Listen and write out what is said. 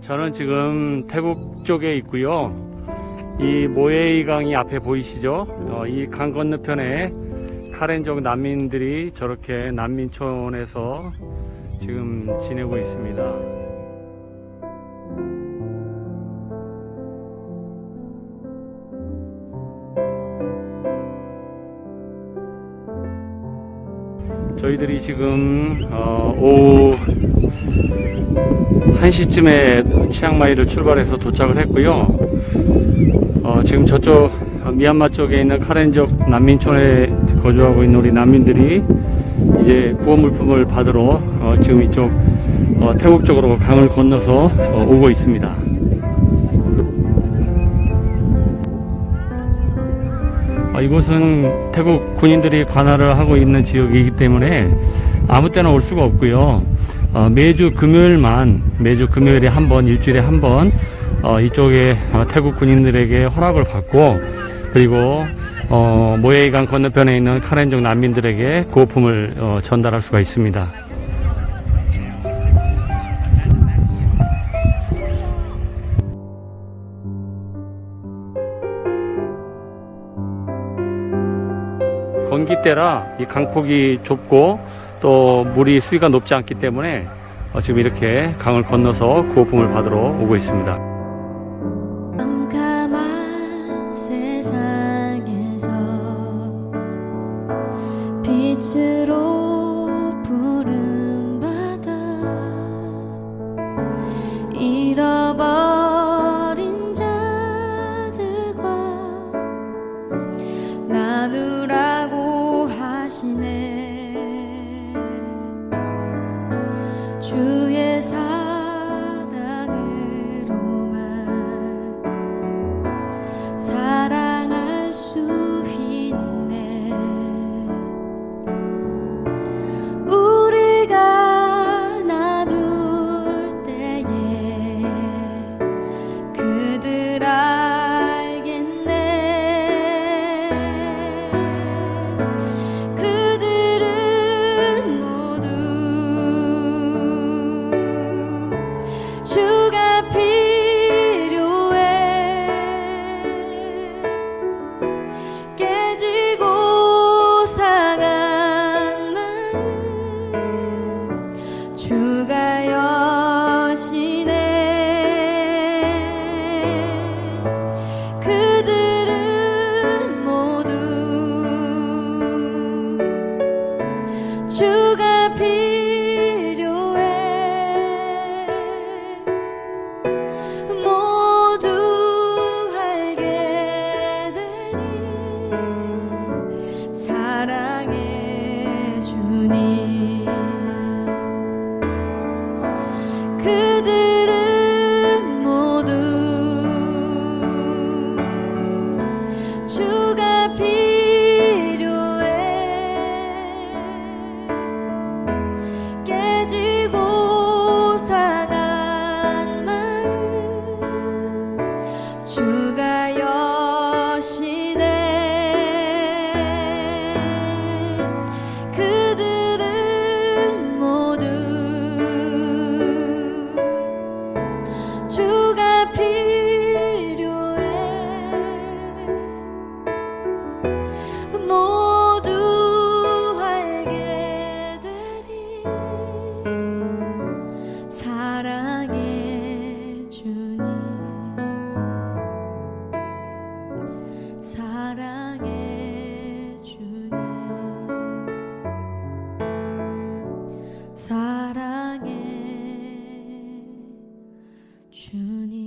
저는 지금 태국 쪽에 있고요. 이 모에이 강이 앞에 보이시죠? 어, 이강 건너편에 카렌족 난민들이 저렇게 난민촌에서 지금 지내고 있습니다. 저희들이 지금 어, 오후 1시쯤에 치앙마이를 출발해서 도착을 했고요. 어, 지금 저쪽 어, 미얀마 쪽에 있는 카렌족 난민촌에 거주하고 있는 우리 난민들이 이제 구호 물품을 받으러 어, 지금 이쪽 어, 태국 쪽으로 강을 건너서 어, 오고 있습니다. 어, 이곳은 태국 군인들이 관할을 하고 있는 지역이기 때문에 아무 때나 올 수가 없고요. 어, 매주 금요일만 매주 금요일에 한 번 일주일에 한번 어, 이쪽에 어, 태국 군인들에게 허락을 받고 그리고 어, 모에이강 건너편에 있는 카렌족 난민들에게 구호품을 어, 전달할 수가 있습니다. 건기 때라 이 강폭이 좁고 또 물이 수위가 높지 않기 때문에 어, 지금 이렇게 강을 건너서 구호품을 받으러 오고 있습니다. 알겠네. 그들은 모두 주 주 그들 祝你